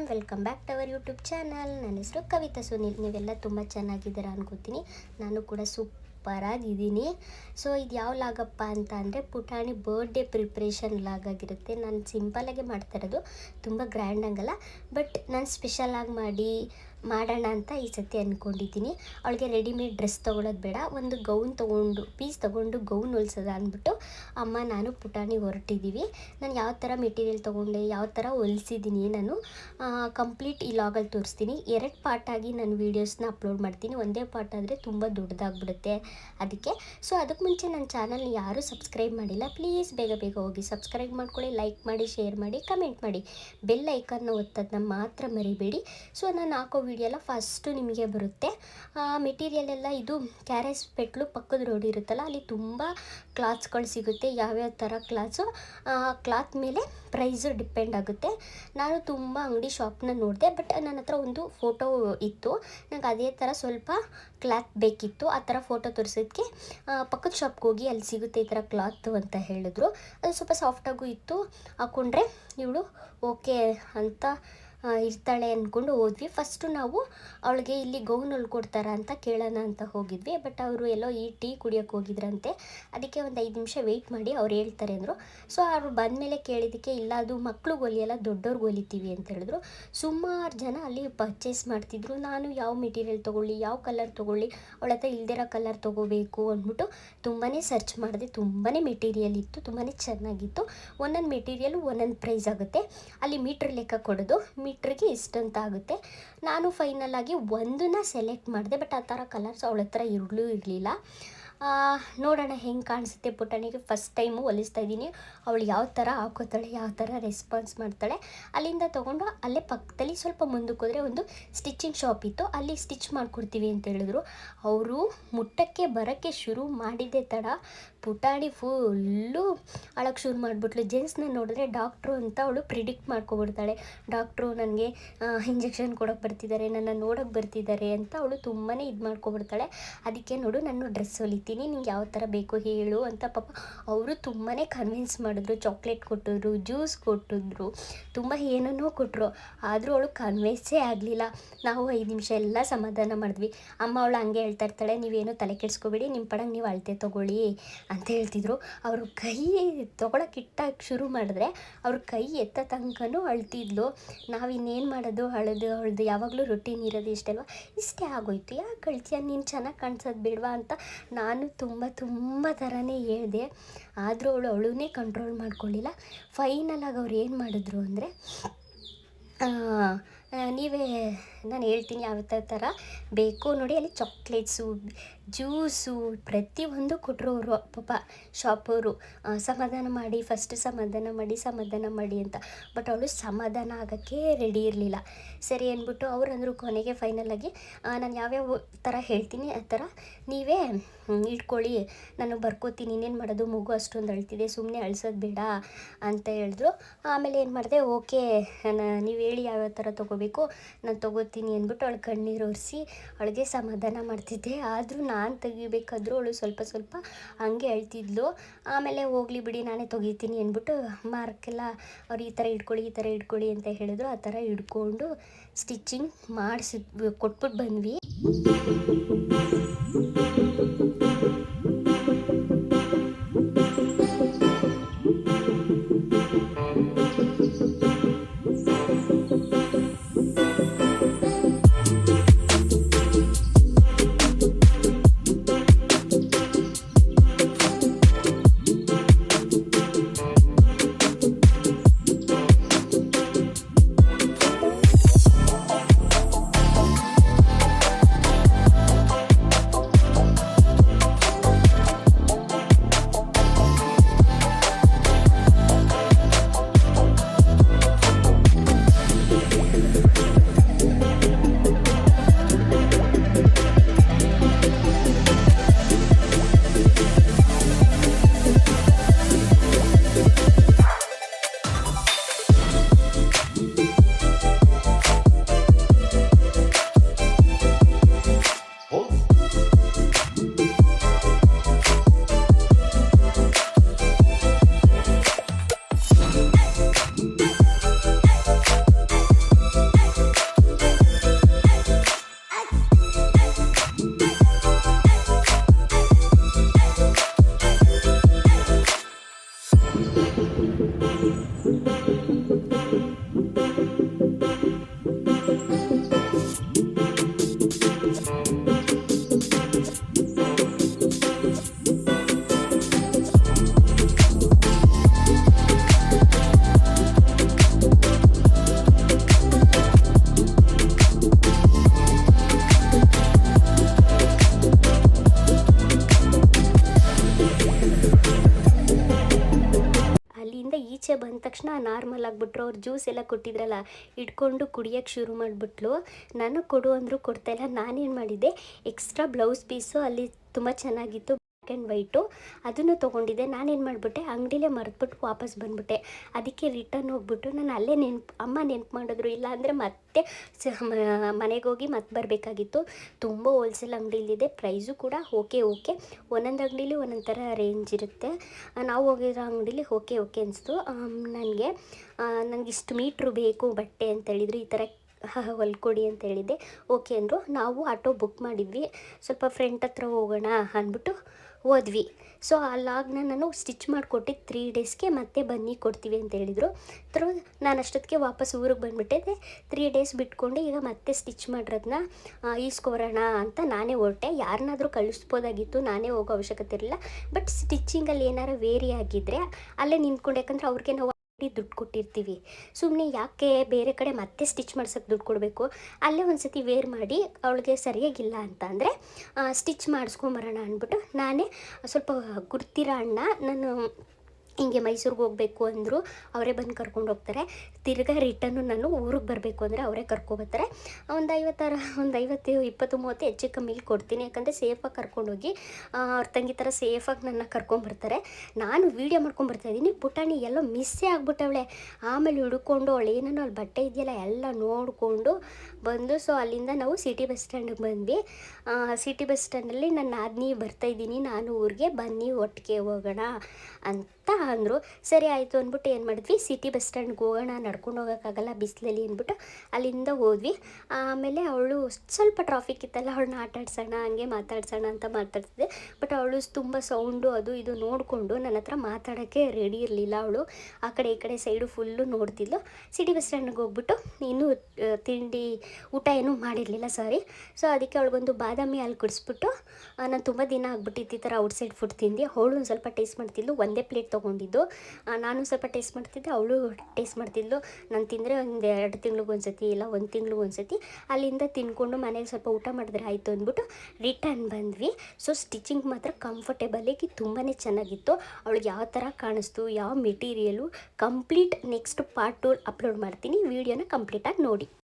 ನಮಸ್ಕಾರಂ welcome back to our YouTube channel. ನನ್ನ ಹೆಸರು ಕವಿತಾ ಸುನೀಲ್. ನೀವೆಲ್ಲ ತುಂಬ ಚೆನ್ನಾಗಿದ್ದೀರಾ ಅನ್ಕೋತೀನಿ. ನಾನು ಕೂಡ ಸೂಪರಾಗಿದ್ದೀನಿ. ಸೊ ಇದು ಯಾವ ಲಾಗಪ್ಪ ಅಂತ ಅಂದರೆ ಪುಟಾಣಿ ಬರ್ಡೇ ಪ್ರಿಪ್ರೇಷನ್ ಲಾಗ್ ಆಗಿರುತ್ತೆ. ನಾನು ಸಿಂಪಲಾಗೆ ಮಾಡ್ತಾ ಇರೋದು ತುಂಬ ಗ್ರ್ಯಾಂಡ್ ಆಗಲ್ಲ ಬಟ್ ನಾನು ಸ್ಪೆಷಲಾಗಿ ಮಾಡಿ ಮಾಡೋಣ ಅಂತ ಈ ಸತಿ ಅಂದ್ಕೊಂಡಿದ್ದೀನಿ ಅವಳಿಗೆ ರೆಡಿಮೇಡ್ ಡ್ರೆಸ್ ತೊಗೊಳೋದು ಬೇಡ. ಒಂದು ಗೌನ್ ತೊಗೊಂಡು ಪೀಸ್ ತೊಗೊಂಡು ಗೌನ್ ಹೊಲ್ಸೋದ ಅಂದ್ಬಿಟ್ಟು ಅಮ್ಮ, ನಾನು ಪುಟಾಣಿ ಹೊರಟಿದ್ದೀವಿ ನಾನು ಯಾವ ಥರ ಮೆಟೀರಿಯಲ್ ತೊಗೊಂಡೆ, ಯಾವ ಥರ ಹೊಲಿಸಿದ್ದೀನಿ ನಾನು ಕಂಪ್ಲೀಟ್ ಈ ಲಾಗಲ್ಲಿ ತೋರಿಸ್ತೀನಿ. ಎರಡು ಪಾರ್ಟಾಗಿ ನಾನು ವೀಡಿಯೋಸ್ನ ಅಪ್ಲೋಡ್ ಮಾಡ್ತೀನಿ. ಒಂದೇ ಪಾರ್ಟ್ ಆದರೆ ತುಂಬ ದೊಡ್ಡದಾಗ್ಬಿಡುತ್ತೆ ಅದಕ್ಕೆ. ಸೊ ಅದಕ್ಕೆ ಮುಂಚೆ ನನ್ನ ಚಾನಲ್ನ ಯಾರೂ ಸಬ್ಸ್ಕ್ರೈಬ್ ಮಾಡಿಲ್ಲ. ಪ್ಲೀಸ್ ಬೇಗ ಬೇಗ ಹೋಗಿ ಸಬ್ಸ್ಕ್ರೈಬ್ ಮಾಡ್ಕೊಳ್ಳಿ ಲೈಕ್ ಮಾಡಿ ಶೇರ್ ಮಾಡಿ ಕಮೆಂಟ್ ಮಾಡಿ. ಬೆಲ್ ಐಕನ್ನ ಒತ್ತೋದನ್ನ ಮಾತ್ರ ಮರಿಬೇಡಿ. ಸೊ ನಾನು ಹಾಕೋ ವಿಡಿಯೋ ಎಲ್ಲ ಫಸ್ಟು ನಿಮಗೆ ಬರುತ್ತೆ. ಮೆಟೀರಿಯಲ್ ಎಲ್ಲ ಇದು ಕ್ಯಾರೆಸ್ ಪೆಟ್ಲು ಪಕ್ಕದ ರೋಡ್ ಇರುತ್ತಲ್ಲ, ಅಲ್ಲಿ ತುಂಬ ಕ್ಲಾತ್ಸ್ಗಳು ಸಿಗುತ್ತೆ, ಯಾವ್ಯಾವ ಥರ ಕ್ಲಾತ್ಸು ಕ್ಲಾತ್ ಮೇಲೆ ಪ್ರೈಸು ಡಿಪೆಂಡ್ ಆಗುತ್ತೆ. ನಾನು ತುಂಬ ಅಂಗಡಿ ಶಾಪ್ನ ನೋಡಿದೆ ಬಟ್ ನನ್ನ ಹತ್ರ ಒಂದು ಫೋಟೋ ಇತ್ತು. ನನಗೆ ಅದೇ ಥರ ಸ್ವಲ್ಪ ಕ್ಲಾತ್ ಬೇಕಿತ್ತು, ಆ ಥರ ಫೋಟೋ ತೋರಿಸೋದಕ್ಕೆ ಪಕ್ಕದ ಶಾಪ್ಗೆ ಹೋಗಿ ಅಲ್ಲಿ ಸಿಗುತ್ತೆ ಈ ಥರ ಕ್ಲಾತ್ ಅಂತ ಹೇಳಿದ್ರು. ಅದು ಸ್ವಲ್ಪ ಸಾಫ್ಟಾಗೂ ಇತ್ತು. ಹಾಕ್ಕೊಂಡ್ರೆ ಇವಳು ಓಕೆ ಅಂತ ಇರ್ತಾಳೆ ಅಂದ್ಕೊಂಡು ಹೋದ್ವಿ. ಫಸ್ಟು ನಾವು ಅವಳಿಗೆ ಇಲ್ಲಿ ಗೌನ್ ಕೊಡ್ತಾರ ಅಂತ ಕೇಳೋಣ ಅಂತ ಹೋಗಿದ್ವಿ. ಬಟ್ ಅವರು ಎಲ್ಲೋ ಈ ಟೀ ಕುಡಿಯೋಕ್ಕೆ ಹೋಗಿದ್ರಂತೆ. ಅದಕ್ಕೆ ಒಂದು ಐದು ನಿಮಿಷ ವೆಯ್ಟ್ ಮಾಡಿ ಅವ್ರು ಹೇಳ್ತಾರೆ ಅಂದರು. ಸೊ ಅವರು ಬಂದಮೇಲೆ ಕೇಳಿದ್ದಕ್ಕೆ ಇಲ್ಲ, ಅದು ಮಕ್ಳಿಗೆ ಹೊಲಿಯಲ್ಲ ದೊಡ್ಡವ್ರಿಗೆ ಹೊಲಿತೀವಿ ಅಂತ ಹೇಳಿದ್ರು. ಸುಮಾರು ಜನ ಅಲ್ಲಿ ಪರ್ಚೇಸ್ ಮಾಡ್ತಿದ್ರು. ನಾನು ಯಾವ ಮೆಟೀರಿಯಲ್ ತೊಗೊಳ್ಳಿ, ಯಾವ ಕಲರ್ ತೊಗೊಳ್ಳಿ, ಅವಳ ಹತ್ರ ಇಲ್ದಿರೋ ಕಲರ್ ತೊಗೋಬೇಕು ಅಂದ್ಬಿಟ್ಟು ತುಂಬಾ ಸರ್ಚ್ ಮಾಡಿದೆ. ತುಂಬಾ ಮೆಟೀರಿಯಲ್ ಇತ್ತು ತುಂಬಾ ಚೆನ್ನಾಗಿತ್ತು. ಒಂದೊಂದು ಮೆಟೀರಿಯಲ್ ಒಂದೊಂದು ಪ್ರೈಸ್ ಆಗುತ್ತೆ. ಅಲ್ಲಿ ಮೀಟ್ರ್ ಲೆಕ್ಕ ಕೊಡೋದು. ಮೀಟ್ರಿಗೆ ಇಷ್ಟಂತ ಆಗುತ್ತೆ. ನಾನು ಫೈನಲ್ ಆಗಿ ಒಂದನ್ನ ಸೆಲೆಕ್ಟ್ ಮಾಡಿದೆ ಬಟ್ ಆ ಥರ ಕಲರ್ಸ್ ಅವಳ ಹತ್ರ ಇರಲೂ ಇರಲಿಲ್ಲ. ನೋಡೋಣ ಹೆಂಗೆ ಕಾಣಿಸುತ್ತೆ ಪುಟಾಣಿಗೆ ಫಸ್ಟ್ ಟೈಮು ಹೊಲಿಸ್ತಾ ಇದ್ದೀನಿ. ಅವಳು ಯಾವ ಥರ ಹಾಕೋತಾಳೆ, ಯಾವ ಥರ ರೆಸ್ಪಾನ್ಸ್ ಮಾಡ್ತಾಳೆ, ಅಲ್ಲಿಂದ ತೊಗೊಂಡು ಅಲ್ಲೇ ಪಕ್ಕದಲ್ಲಿ ಸ್ವಲ್ಪ ಮುಂದಕ್ಕೆ ಹೋದರೆ ಒಂದು ಸ್ಟಿಚಿಂಗ್ ಶಾಪ್ ಇತ್ತು. ಅಲ್ಲಿ ಸ್ಟಿಚ್ ಮಾಡಿಕೊಡ್ತೀವಿ ಅಂತ ಹೇಳಿದ್ರು. ಅವರು ಮುಟ್ಟಕ್ಕೆ ಬರೋಕ್ಕೆ ಶುರು ಮಾಡಿದ್ದೆ ತಡ. ಪುಟಾಣಿ ಫುಲ್ಲು ಅಳಕ್ಕೆ ಶುರು ಮಾಡಿಬಿಟ್ಲು. ಜೆಂಟ್ಸ್ನ ನೋಡಿದ್ರೆ ಡಾಕ್ಟ್ರು ಅಂತ ಅವಳು ಪ್ರಿಡಿಕ್ಟ್ ಮಾಡ್ಕೊಬಿಡ್ತಾಳೆ. ಡಾಕ್ಟ್ರು ನನಗೆ ಇಂಜೆಕ್ಷನ್ ಕೊಡೋಕ್ಕೆ ಬರ್ತಿದ್ದಾರೆ, ನನ್ನ ನೋಡೋಕೆ ಬರ್ತಿದ್ದಾರೆ ಅಂತ ಅವಳು ತುಂಬಾ ಇದು ಮಾಡ್ಕೊಬಿಡ್ತಾಳೆ ಅದಕ್ಕೆ ನೋಡು, ನಾನು ಡ್ರೆಸ್ ಹೊಲಿತೀನಿ. ನಿಂಗೆ ಯಾವ ಥರ ಬೇಕು ಹೇಳು ಅಂತ ಪಾಪ ಅವರು ತುಂಬಾ ಕನ್ವಿನ್ಸ್ ಮಾಡಿದ್ರು ಚಾಕ್ಲೇಟ್ ಕೊಟ್ಟಿದ್ರು ಜ್ಯೂಸ್ ಕೊಟ್ಟಿದ್ರು, ತುಂಬ ಏನನ್ನೋ ಕೊಟ್ಟರು ಆದರೂ ಅವಳು ಕನ್ವಿನ್ಸೇ ಆಗಲಿಲ್ಲ. ನಾವು ಐದು ನಿಮಿಷ ಎಲ್ಲ ಸಮಾಧಾನ ಮಾಡಿದ್ವಿ. ಅಮ್ಮ ಅವಳು ಹಂಗೆ ಹೇಳ್ತಾ ಇರ್ತಾಳೆ, ನೀವೇನು ತಲೆ ಕೆಡಿಸ್ಕೋಬೇಡಿ ನಿಮ್ಮ ಪಡಂಗೆ ನೀವು ಅಳತೆ ತೊಗೊಳ್ಳಿ ಅಂತ ಹೇಳ್ತಿದ್ರು. ಅವರು ಕೈ ತೊಗೊಳಕ್ಕೆ ಇಟ್ಟಾಗ ಶುರು ಮಾಡಿದ್ರೆ ಅವ್ರ ಕೈ ಎತ್ತ ತನಕನೂ ಅಳ್ತಿದ್ಲು. ನಾವು ಇನ್ನೇನು ಮಾಡೋದು, ಅಳದು, ಅಳ್ದು, ಯಾವಾಗಲೂ ರೊಟೀನ್ ಇರೋದು ಇಷ್ಟಲ್ವ? ಇಷ್ಟೇ ಆಗೋಯ್ತು. ಯಾಕೆ ಅಳ್ತೀಯ? ನೀನು ಚೆನ್ನಾಗಿ ಕಾಣಿಸೋದು ಬಿಡ್ವಾ ಅಂತ ನಾನು ತುಂಬ ತುಂಬ ಥರನೇ ಹೇಳಿದೆ. ಆದರೂ ಅವಳು ಅವಳನ್ನೇ ಕಂಟ್ರೋಲ್ ಮಾಡ್ಕೊಳ್ಳಿಲ್ಲ. ಫೈನಲಾಗಿ ಅವ್ರು ಏನು ಮಾಡಿದ್ರು ಅಂದರೆ ನೀವೇ, ನಾನು ಹೇಳ್ತೀನಿ ಯಾವ ಥರ ಬೇಕು ನೋಡಿ, ಅಲ್ಲಿ ಚಾಕ್ಲೇಟ್ಸು ಜ್ಯೂಸು, ಪ್ರತಿಯೊಂದು ಕೊಟ್ಟರು ಅವರು. ಪಾಪ, ಶಾಪವರು ಸಮಾಧಾನ ಮಾಡಿ ಫಸ್ಟ್ ಸಮಾಧಾನ ಮಾಡಿ ಸಮಾಧಾನ ಮಾಡಿ ಅಂತ. ಬಟ್ ಅವಳು ಸಮಾಧಾನ ಆಗೋಕ್ಕೆ ರೆಡಿ ಇರಲಿಲ್ಲ. ಸರಿ ಅಂದ್ಬಿಟ್ಟು ಅವ್ರು ಅಂದರು ಕೊನೆಗೆ ಫೈನಲಾಗಿ ನಾನು ಯಾವ್ಯಾವ ಥರ ಹೇಳ್ತೀನಿ, ಆ ಥರ ನೀವೇ ಇಟ್ಕೊಳ್ಳಿ. ನಾನು ಬರ್ಕೋತೀನಿ, ಇನ್ನೇನು ಮಾಡೋದು? ಮಗು ಅಷ್ಟೊಂದು ಅಳ್ತಿದೆ ಸುಮ್ಮನೆ ಅಳ್ಸೋದು ಬೇಡ ಅಂತ ಹೇಳಿದ್ರು. ಆಮೇಲೆ ಏನು ಮಾಡಿದೆ? ಓಕೆ ನೀವು ಹೇಳಿ ಯಾವ್ಯಾವ ಥರ ತೊಗೋಬೇಕು, ನಾನು ತೊಗೋತೀನಿ ಅಂದ್ಬಿಟ್ಟು ಅವಳು ಕಣ್ಣೀರು ಒರೆಸಿ, ಅವಳಿಗೆ ಸಮಾಧಾನ ಮಾಡ್ತಿದ್ದೆ. ಆದರೂ ನಾನು ತೆಗಿಬೇಕಾದ್ರೂ ಅವಳು ಸ್ವಲ್ಪ ಸ್ವಲ್ಪ ಹಂಗೆ ಅಳ್ತಿದ್ಲು ಆಮೇಲೆ ಹೋಗ್ಲಿ ಬಿಡಿ, ನಾನೇ ತೆಗಿತೀನಿ ಅಂದ್ಬಿಟ್ಟು ಮಾರ್ಕೆಲ್ಲ ಅವ್ರು ಈ ಥರ ಇಟ್ಕೊಳ್ಳಿ, ಈ ಥರ ಇಟ್ಕೊಳ್ಳಿ ಅಂತ ಹೇಳಿದ್ರು. ಆ ಥರ ಹಿಡ್ಕೊಂಡು ಸ್ಟಿಚಿಂಗ್ ಮಾಡಿಸಿ ಕೊಟ್ಬಿಟ್ಟು ಬಂದ್ವಿ. ತಕ್ಷಣ ನಾರ್ಮಲ್ ಆಗಿಬಿಟ್ರು, ಅವ್ರು ಜ್ಯೂಸ್ ಎಲ್ಲ ಕೊಟ್ಟಿದ್ರಲ್ಲ, ಇಟ್ಕೊಂಡು ಕುಡಿಯೋಕ್ಕೆ ಶುರು ಮಾಡಿಬಿಟ್ಲು. ನಾನು ಕೊಡು ಅಂದರೂ ಕೊಡ್ತಾಯಿಲ್ಲ ನಾನೇನು ಮಾಡಿದ್ದೆ, ಎಕ್ಸ್ಟ್ರಾ ಬ್ಲೌಸ್ ಪೀಸು ಅಲ್ಲಿ ತುಂಬ ಚೆನ್ನಾಗಿತ್ತು. ಆ್ಯಂಡ್ ವೈಟು ಅದನ್ನು ತೊಗೊಂಡಿದ್ದೆ. ನಾನೇನು ಮಾಡಿಬಿಟ್ಟೆ, ಅಂಗಡಿಲೇ ಮರೆದ್ಬಿಟ್ಟು ವಾಪಸ್ ಬಂದುಬಿಟ್ಟೆ. ಅದಕ್ಕೆ ರಿಟರ್ನ್ ಹೋಗ್ಬಿಟ್ಟು ನಾನು ಅಲ್ಲೇ ನೆನ್ಪು, ಅಮ್ಮ ನೆನ್ಪು ಮಾಡಿದ್ರು. ಇಲ್ಲ ಅಂದರೆ ಮತ್ತೆ ಮನೆಗೆ ಹೋಗಿ ಮತ್ತೆ ಬರಬೇಕಾಗಿತ್ತು. ತುಂಬ ಹೋಲ್ಸೇಲ್ ಅಂಗಡಿಲಿದೆ. ಪ್ರೈಸು ಕೂಡ ಓಕೆ ಓಕೆ ಒಂದೊಂದು ಅಂಗಡೀಲಿ ಒಂದೊಂದು ಥರ ರೇಂಜ್ ಇರುತ್ತೆ. ನಾವು ಹೋಗಿರೋ ಅಂಗಡೀಲಿ ಓಕೆ ಓಕೆ ಅನಿಸ್ತು. ನನಗೆ ನನಗೆ ಇಷ್ಟು ಮೀಟ್ರು ಬೇಕು ಬಟ್ಟೆ ಅಂತ ಹೇಳಿದ್ರು. ಈ ಥರ ಹೊಲ್ಕೊಡಿ ಅಂತ ಹೇಳಿದ್ದೆ. ಓಕೆ ಅಂದರು. ನಾವು ಆಟೋ ಬುಕ್ ಮಾಡಿದ್ವಿ. ಸ್ವಲ್ಪ ಫ್ರೆಂಡ್ ಹತ್ರ ಹೋಗೋಣ ಅಂದ್ಬಿಟ್ಟು ಹೋದ್ವಿ. ಸೊ ಅಲ್ಲಾಗ್ನ ನಾನು ಸ್ಟಿಚ್ ಮಾಡಿಕೊಟ್ಟಿದ್ದು ತ್ರೀ ಡೇಸ್ಗೆ ಮತ್ತೆ ಬನ್ನಿ ಕೊಡ್ತೀವಿ ಅಂತ ಹೇಳಿದರು. ತರ ನಾನು ಅಷ್ಟೊತ್ತಿಗೆ ವಾಪಸ್ ಊರಿಗೆ ಬಂದುಬಿಟ್ಟಿದ್ದೆ ತ್ರೀ ಡೇಸ್ ಬಿಟ್ಕೊಂಡು ಈಗ ಮತ್ತೆ ಸ್ಟಿಚ್ ಮಾಡಿರೋದನ್ನ ಈಸ್ಕೊಬರೋಣ ಅಂತ ನಾನೇ ಹೊರಟೆ. ಯಾರನ್ನಾದರೂ ಕಳಿಸ್ಬೋದಾಗಿತ್ತು, ನಾನೇ ಹೋಗೋ ಅವಶ್ಯಕತೆ ಇರಲಿಲ್ಲ. ಬಟ್ ಸ್ಟಿಚ್ಚಿಂಗಲ್ಲಿ ಏನಾರು ವೇರಿ ಆಗಿದ್ದರೆ ಅಲ್ಲೇ ನಿಂತ್ಕೊಂಡು, ಯಾಕಂದ್ರೆ ಅವ್ರಿಗೆ ನಾವು ದುಡ್ಡು ಕೊಟ್ಟಿರ್ತೀವಿ. ಸುಮ್ಮನೆ ಯಾಕೆ ಬೇರೆ ಕಡೆ ಮತ್ತೆ ಸ್ಟಿಚ್ ಮಾಡ್ಸೋಕ್ಕೆ ದುಡ್ಡು ಕೊಡಬೇಕು? ಅಲ್ಲೇ ಒಂದು ಸತಿ ವೇರ್ ಮಾಡಿ ಅವಳಿಗೆ ಸರಿಯಾಗಿಲ್ಲ ಅಂತ ಅಂದರೆ ಸ್ಟಿಚ್ ಮಾಡಿಸ್ಕೊಂಬರೋಣ ಅಂದ್ಬಿಟ್ಟು ನಾನೇ ಸ್ವಲ್ಪ ಗುರ್ತಿರೋ ಅಣ್ಣ, ನಾನು ಹಿಂಗೆ ಮೈಸೂರಿಗೆ ಹೋಗಬೇಕು ಅಂದರು ಅವರೇ ಬಂದು ಕರ್ಕೊಂಡು ಹೋಗ್ತಾರೆ. ತಿರ್ಗಾ ರಿಟರ್ನು ನಾನು ಊರಿಗೆ ಬರಬೇಕು ಅಂದರೆ ಅವರೇ ಕರ್ಕೊಬರ್ತಾರೆ ಒಂದು ಐವತ್ತಾರು, ಒಂದು ಐವತ್ತು, ಇಪ್ಪತ್ತು, ಮೂವತ್ತು ಹೆಚ್ಚು ಕಮ್ಮಿಲಿ ಕೊಡ್ತೀನಿ. ಯಾಕಂದರೆ ಸೇಫಾಗಿ ಕರ್ಕೊಂಡೋಗಿ ಅವ್ರ ತಂಗಿ ಥರ ಸೇಫಾಗಿ ನನ್ನ ಕರ್ಕೊಂಬರ್ತಾರೆ ನಾನು ವೀಡಿಯೋ ಮಾಡ್ಕೊಂಬರ್ತಾಯಿದ್ದೀನಿ ಪುಟಾಣಿ ಎಲ್ಲೋ ಮಿಸ್ಸೇ ಆಗ್ಬಿಟ್ಟವಳೆ. ಆಮೇಲೆ ಹಿಡ್ಕೊಂಡು ಅವಳು ಏನೇನೋ ಅಲ್ಲಿ ಬಟ್ಟೆ ಇದೆಯಲ್ಲ ಎಲ್ಲ ನೋಡಿಕೊಂಡು ಬಂದು ಸೊ ಅಲ್ಲಿಂದ ನಾವು ಸಿಟಿ ಬಸ್ ಸ್ಟ್ಯಾಂಡಿಗೆ ಬಂದ್ವಿ. ಸಿಟಿ ಬಸ್ ಸ್ಟ್ಯಾಂಡಲ್ಲಿ ನನ್ನ ನಾದಿನಿ ಬರ್ತಾಯಿದ್ದೀನಿ ನಾನು ಊರಿಗೆ ಬನ್ನಿ ಒಟ್ಟಿಗೆ ಹೋಗೋಣ ಅಂತ. ಅಂದರು, ಸರಿ ಆಯಿತು ಅಂದ್ಬಿಟ್ಟು ಏನು ಮಾಡಿದ್ವಿ, ಸಿಟಿ ಬಸ್ ಸ್ಟ್ಯಾಂಡ್ಗೆ ಹೋಗೋಣ, ನಡ್ಕೊಂಡು ಹೋಗೋಕ್ಕಾಗಲ್ಲ, ಬಿಸಿಲಲ್ಲಿ ಅಂದ್ಬಿಟ್ಟು ಅಲ್ಲಿಂದ ಹೋದ್ವಿ. ಆಮೇಲೆ ಅವಳು ಸ್ವಲ್ಪ ಟ್ರಾಫಿಕ್ ಇತ್ತಲ್ಲ, ಅವಳನ್ನ ಆಟಾಡ್ಸೋಣ, ಹಂಗೆ ಮಾತಾಡ್ಸೋಣ ಅಂತ ಮಾತಾಡ್ತಿದ್ದೆ. ಬಟ್ ಅವಳು ತುಂಬ ಸೌಂಡು ಅದು ಇದು ನೋಡಿಕೊಂಡು ನನ್ನ ಹತ್ರ ಮಾತಾಡೋಕ್ಕೆ ರೆಡಿ ಇರಲಿಲ್ಲ ಅವಳು. ಆ ಕಡೆ ಈ ಕಡೆ ಸೈಡು ಫುಲ್ಲು ನೋಡ್ತಿದ್ಲು. ಸಿಟಿ ಬಸ್ ಸ್ಟ್ಯಾಂಡ್ಗೆ ಹೋಗ್ಬಿಟ್ಟು ಇನ್ನೂ ತಿಂಡಿ ಊಟ ಏನೂ ಮಾಡಿರಲಿಲ್ಲ ಸಾರಿ ಸೊ ಅದಕ್ಕೆ ಅವಳಿಗೊಂದು ಬಾದಾಮಿ ಹಾಲು ಕುಡಿಸ್ಬಿಟ್ಟು ನಾನು ತುಂಬ ದಿನ ಆಗ್ಬಿಟ್ಟಿತ್ತು ಈ ಥರ ಔಟ್ಸೈಡ್ ಫುಡ್ ತಿಂದು. ಅವಳು ಒಂದು ಸ್ವಲ್ಪ ಟೇಸ್ಟ್ ಮಾಡ್ತಿದ್ಲು, ಒಂದೇ ಪ್ಲೇಟ್ ತೊಗೊಂಡಿದ್ದು. ನಾನು ಸ್ವಲ್ಪ ಟೇಸ್ಟ್ ಮಾಡ್ತಿದ್ದೆ, ಅವಳು ಟೇಸ್ಟ್ ಮಾಡ್ತಿದ್ಲು. ನಾನು ತಿಂದರೆ ಒಂದು ಎರಡು ತಿಂಗ್ಳಿಗೆ ಒಂದು ಸತಿ ಇಲ್ಲ ಒಂದು ತಿಂಗ್ಳಿಗೆ ಒಂದು ಸತಿ ಅಲ್ಲಿಂದ ತಿನ್ಕೊಂಡು ಮನೇಲಿ ಸ್ವಲ್ಪ ಊಟ ಮಾಡಿದ್ರೆ ಆಯಿತು ಅಂದ್ಬಿಟ್ಟು ರಿಟರ್ನ್ ಬಂದ್ವಿ. ಸೊ, ಸ್ಟಿಚಿಂಗ್ ಮಾತ್ರ ಕಂಫರ್ಟೇಬಲಿಗೆ ತುಂಬಾ ಚೆನ್ನಾಗಿತ್ತು. ಅವಳಿಗೆ ಯಾವ ಥರ ಕಾಣಿಸ್ತು, ಯಾವ material, complete next part two upload ಮಾಡ್ತೀನಿ. ವೀಡಿಯೋನ ಕಂಪ್ಲೀಟಾಗಿ ನೋಡಿ.